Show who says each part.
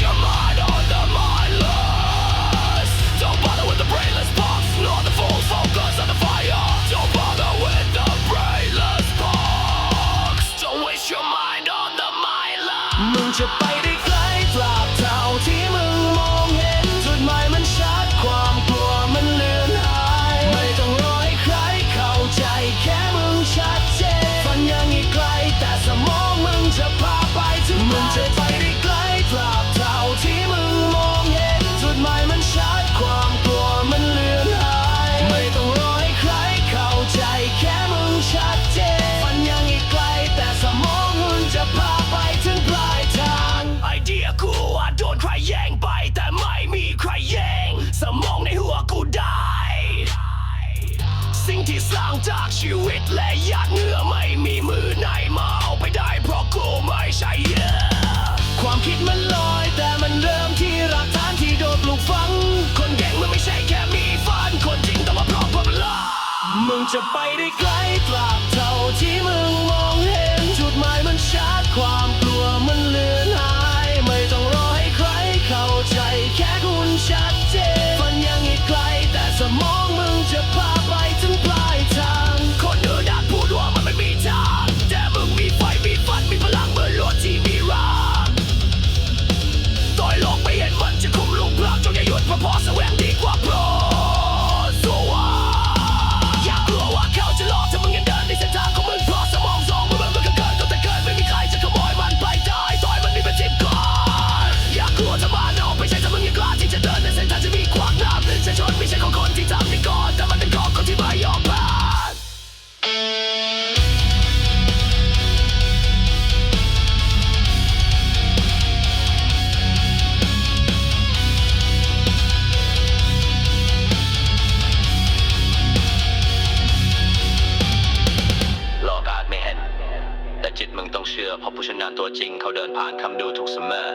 Speaker 1: Your mind on the mindless. Don't bother with the brainless pops, nor the fools on the fire. Don't bother with the brainless box. Don't waste your mind on the mindless. จากชีวิตและยาดเนื้อไม่มีมือไหนมาเอาไปได้เพราะกูไม่ใช่เหยอความคิดมันลอยแต่มันเริ่มที่รักฐานที่โดนปลูกฝัง คนเก่งมันไม่ใช่แค่มีฝันคนจริงต้องมาพร้อมพลังมึงจะไปได้ไกลตราบเท่าที่มึง ตัวจริงเขาเดิน
Speaker 2: ผ่านคำดูถูกเสมอ